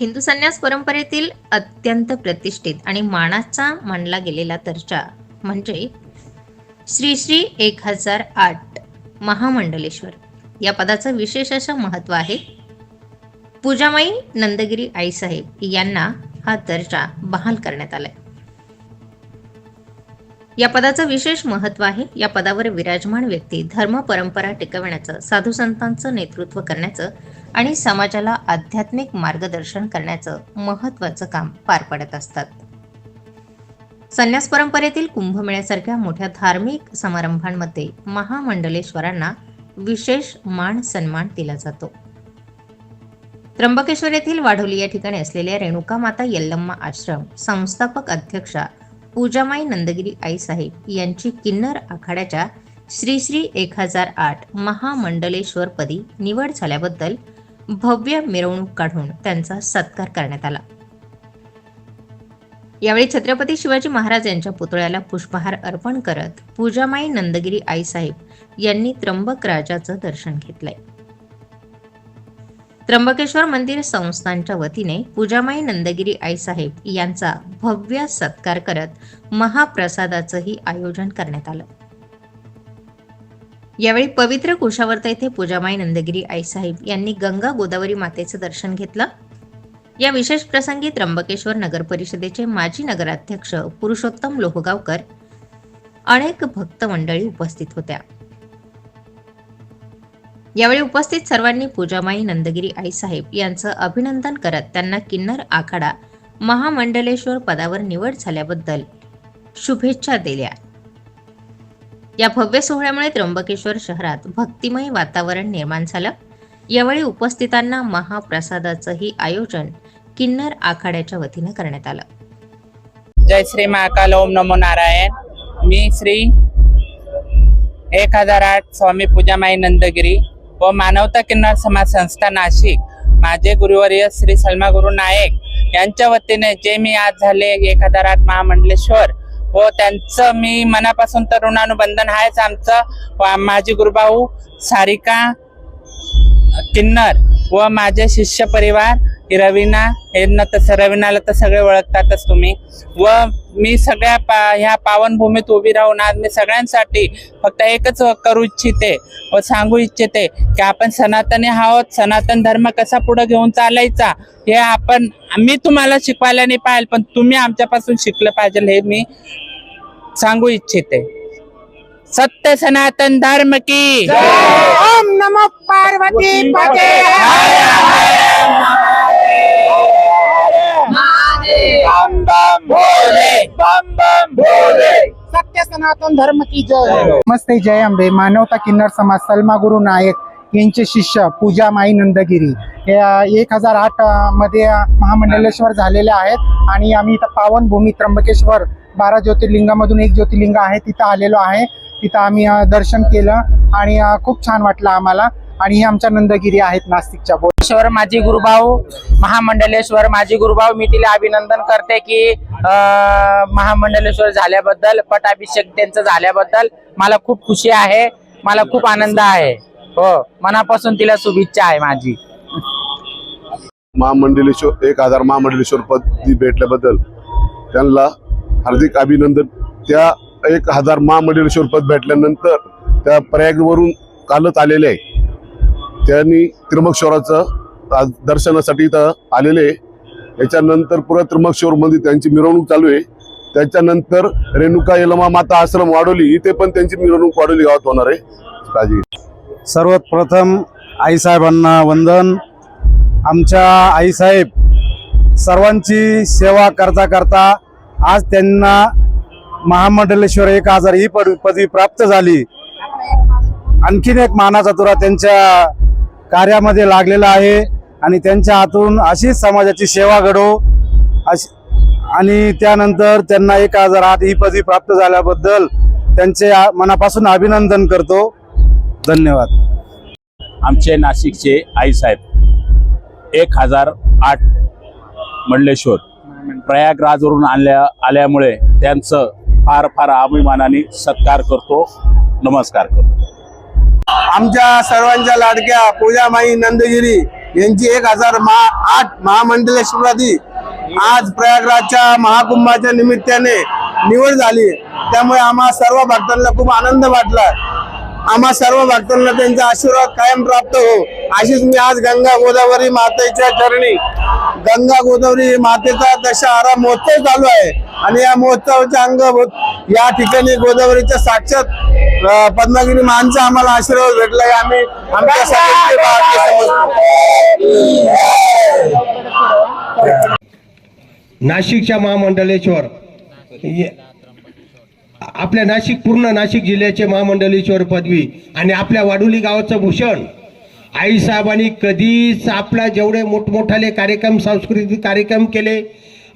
हिंदू संन्यास परंपरेतील अत्यंत प्रतिष्ठित आणि मानाचा मानला गेलेला दर्जा म्हणजे श्री श्री एक हजार आठ महामंडलेश्वर. या पदाचं विशेष असं महत्त्व आहे. पूजामाई नंदगिरी आईसाहेब यांना हा दर्जा बहाल करण्यात आलाय. या पदाचं विशेष महत्त्व आहे. या पदावर विराजमान व्यक्ती धर्म परंपरा टिकवण्याचं साधू संतांचं नेतृत्व करण्याचं आणि समाजाला आध्यात्मिक मार्गदर्शन करण्याचं महत्त्वाचं काम पार पडत असतात. संन्यास परंपरेतील कुंभमेळ्यासारख्या मोठ्या धार्मिक समारंभांमध्ये महामंडलेश्वरांना विशेष मान सन्मान दिला जातो. त्र्यंबकेश्वर येथील वाढोली या ठिकाणी असलेल्या रेणुका माता यल्लम्मा आश्रम संस्थापक अध्यक्षा पूजामाई नंदगिरी आईसाहेब यांची किन्नर आखाड्याच्या श्री श्री एक हजार आठ महामंडलेश्वरपदी निवड झाल्याबद्दल भव्य मिरवणूक काढून त्यांचा सत्कार करण्यात आला. यावेळी छत्रपती शिवाजी महाराज यांच्या पुतळ्याला पुष्पहार अर्पण करत पूजामाई नंदगिरी आईसाहेब यांनी त्र्यंबक राजाचं दर्शन घेतलंय. त्र्यंबकेश्वर मंदिर संस्थानच्या वतीने पूजामाई नंदगिरी आईसाहेब यांचा भव्य सत्कार करत महाप्रसादाचंही आयोजन करण्यात आलं. यावेळी पवित्र कुशावर्त येथे पूजामाई नंदगिरी आईसाहेब यांनी गंगा गोदावरी मातेचं दर्शन घेतलं. या विशेष प्रसंगी त्र्यंबकेश्वर नगर परिषदेचे माजी नगराध्यक्ष पुरुषोत्तम लोहगावकर अनेक भक्त मंडळी उपस्थित होत्या. यावेळी उपस्थित सर्वांनी पूजामाई नंदगिरी आईसाहेब यांचं अभिनंदन करत त्यांना किन्नर आखाडा महामंडलेश्वर पदावर निवड झाल्याबद्दल शुभेच्छा दिल्या. या भव्य सोहळ्यामुळे त्र्यंबकेश्वर शहरात भक्तिमय वातावरण निर्माण झालं. यावेळी उपस्थितांना महाप्रसादाचंही आयोजन किन्नर आखाड्याच्या वतीनं करण्यात आलं. जय श्री महाकाल ओम नमो नारायण. मी श्री एक हजार आठ स्वामी पूजामाई नंदगिरी व मानवता किन्नर समाज संस्था नाशिक. माझे गुरुवर्य श्री सलमा गुरु नायक यांच्या वतीने जे मी आज झाले एक हजार महामंडलेश्वर व त्यांचं मी मनापासून तर ऋणानुबंधन आहेच आमचं. व माझे गुरुभाऊ सारिका किन्नर व माझे शिष्य परिवार ही रवीना यांना तसं रवीनाला तर सगळे ओळखतातच तुम्ही. व मी सगळ्या पा ह्या पावनभूमीत उभी राहून आज मी सगळ्यांसाठी फक्त एकच करू इच्छिते व सांगू इच्छिते की आपण सनातनी आहोत. सनातन धर्म कसा पुढे घेऊन चालायचा हे आपण मी तुम्हाला शिकवायला नाही पाहिजे पण तुम्ही आमच्यापासून शिकलं पाहिजे हे मी सांगू इच्छिते. सत्य सनातन धर्म की ओम नमो पार्वती सत्य सनातन धर्म की जय। नमस्ते जय अंबे मानवता किन्नर समाज सलमा गुरु नायक यांचे शिष्य पूजा माई नंदगिरी. हे एक हजार आठमध्ये महामंडलेश्वर झालेले आहेत आणि आम्ही इथं पावनभूमी त्र्यंबकेश्वर बारा ज्योतिर्लिंगामधून एक ज्योतिर्लिंग आहे तिथं आलेलो आहे. तिथं आम्ही दर्शन केलं आणि खूप छान वाटलं आम्हाला. आणि हे आमच्या नंदगिरी आहेत नाशिकच्या बोल ईश्वर माझी गुरुभाऊ महामंडलेश्वर माझी गुरुभाऊ मी तिला अभिनंदन करते की महामंडलेश्वर झाल्याबद्दल पटाभिषेक त्यांचं झाल्याबद्दल मला खूप खुशी आहे मला खूप आनंद आहे. हो मनापासून तिला शुभेच्छा आहे माझी. महामंडलेश्वर एक हजार महामंडलेश्वर पदवी भेटल्याबद्दल त्यांना हार्दिक अभिनंदन. त्या एक हजार महामंडलेश्वर पद भेटल्यानंतर त्या प्रयागवरून कालच आलेले आहे. त्यांनी त्र्यंबकेश्वराचं दर्शनासाठी इथं आलेले याच्यानंतर पुढं त्र्यंबकेश्वर त्यांची मिरवणूक चालू आहे. त्याच्यानंतर रेणुका यलमा माता आश्रम वाढवली इथे पण त्यांची मिरवणूक वाढवली गावात होणार आहे. काळजी सर्वात प्रथम आईसाहेबांना वंदन. आमच्या आईसाहेब सर्वांची सेवा करता करता आज त्यांना महामंडलेश्वर एक हजार ही पद पदवी प्राप्त झाली. आणखीन एक मानाचा तुरा त्यांच्या कार्यामध्ये लागलेला आहे आणि त्यांच्या हातून अशीच समाजाची सेवा घडो. अशी आणि त्यानंतर त्यांना एक हजार आठ ही पदवी प्राप्त झाल्याबद्दल त्यांचे मनापासून अभिनंदन करतो. धन्यवाद. आमचे नाशिकचे आईसाहेब एक हजार आठ मंडलेश्वर प्रयागराजवरून आणल्या आल्यामुळे त्यांचं फार फार अभिमानाने सत्कार करतो. नमस्कार करतो. आमच्या सर्वांच्या लाडक्या पूजामाई नंदगिरी यांची एक हजार महा आठ महामंडलेश्वरादी आज प्रयागराजच्या महाकुंभाच्या निमित्ताने निवड झाली. त्यामुळे आम्हा सर्व भक्तांना खूप आनंद वाटला. आम्हा सर्व भक्तांना त्यांचा आशीर्वाद कायम प्राप्त हो. अशीच मी आज गंगा गोदावरी मातेच्या चरणी गंगा गोदावरी मातेचा दशहरा महोत्सव चालू आहे. आणि या महोत्सवाच्या अंग या ठिकाणी गोदावरीच्या साक्षात पद्मगिरी मानचा आम्हाला आशीर्वाद भेटलाय. आम्ही आमच्या म्हणजे नाशिकच्या महामंडलेश्वर. आपल्या नाशिक पूर्ण नाशिक जिल्ह्याचे महामंडलेश्वर पदवी आणि आपल्या वाडोली गावाचं भूषण. आईसाहेबांनी कधीच आपला जेवढे मोठमोठाले कार्यक्रम सांस्कृतिक कार्यक्रम केले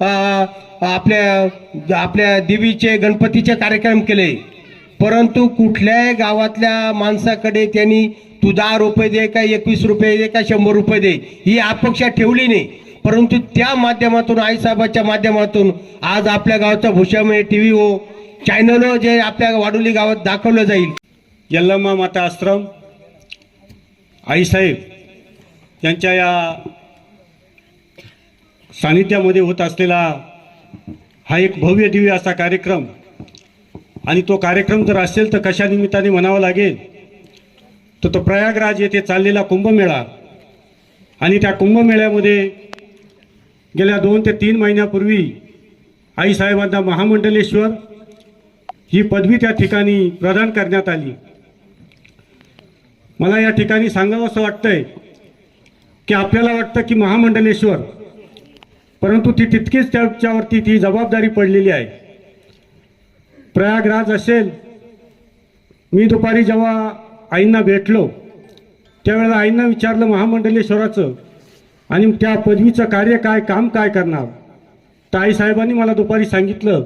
आपल्या आपल्या देवीचे गणपतीचे कार्यक्रम केले. परंतु कुठल्याही गावातल्या माणसाकडे त्यांनी तू दहा रुपये दे का एकवीस रुपये दे का शंभर रुपये दे ही अपेक्षा ठेवली नाही. परंतु त्या माध्यमातून आईसाहेबाच्या माध्यमातून आज आपल्या गावचा भूषामय टी व्ही हो चॅनल हो जे आपल्या वाडोली गावात दाखवलं जाईल. यल्लम्मा माता आश्रम आईसाहेब यांच्या या सानिध्यामध्ये होत असलेला हा एक भव्य दिव्य असा कार्यक्रम. आणि तो कार्यक्रम जर असेल तर कशा निमित्ताने म्हणावा लागेल? तर तो प्रयागराज येथे चाललेला कुंभमेळा. आणि त्या कुंभमेळ्यामध्ये गेल्या दोन ते तीन महिन्यापूर्वी आईसाहेबांना महामंडलेश्वर ही पदवी त्या ठिकाणी प्रदान करण्यात आली. मला या ठिकाणी सांगावं असं वाटतंय की आपल्याला वाटतं की महामंडलेश्वर परंतु ती तितकीच त्याच्यावरती ती जबाबदारी पडलेली आहे. प्रयागराज असेल मी दुपारी जेव्हा आईंना भेटलो त्यावेळेला आईंना विचारलं महामंडलेश्वराचं आणि त्या पदवीचं कार्य काय काम काय करणार? तर आईसाहेबांनी मला दुपारी सांगितलं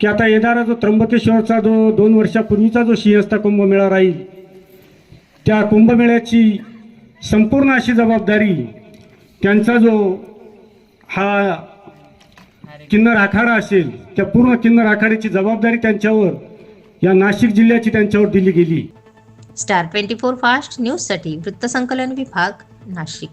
की आता येणारा जो त्र्यंबकेश्वरचा जो दोन वर्षापूर्वीचा जो सिंहस्थ कुंभमेळा राहील त्या कुंभमेळ्याची संपूर्ण अशी जबाबदारी त्यांचा जो हा किन्नर आखाडा असेल त्या पूर्ण किन्नर आखाड्याची जबाबदारी त्यांच्यावर या नाशिक जिल्ह्याची त्यांच्यावर दिली गेली. स्टार ट्वेंटी फोर फास्ट न्यूजसाठी वृत्तसंकलन विभाग नाशिक.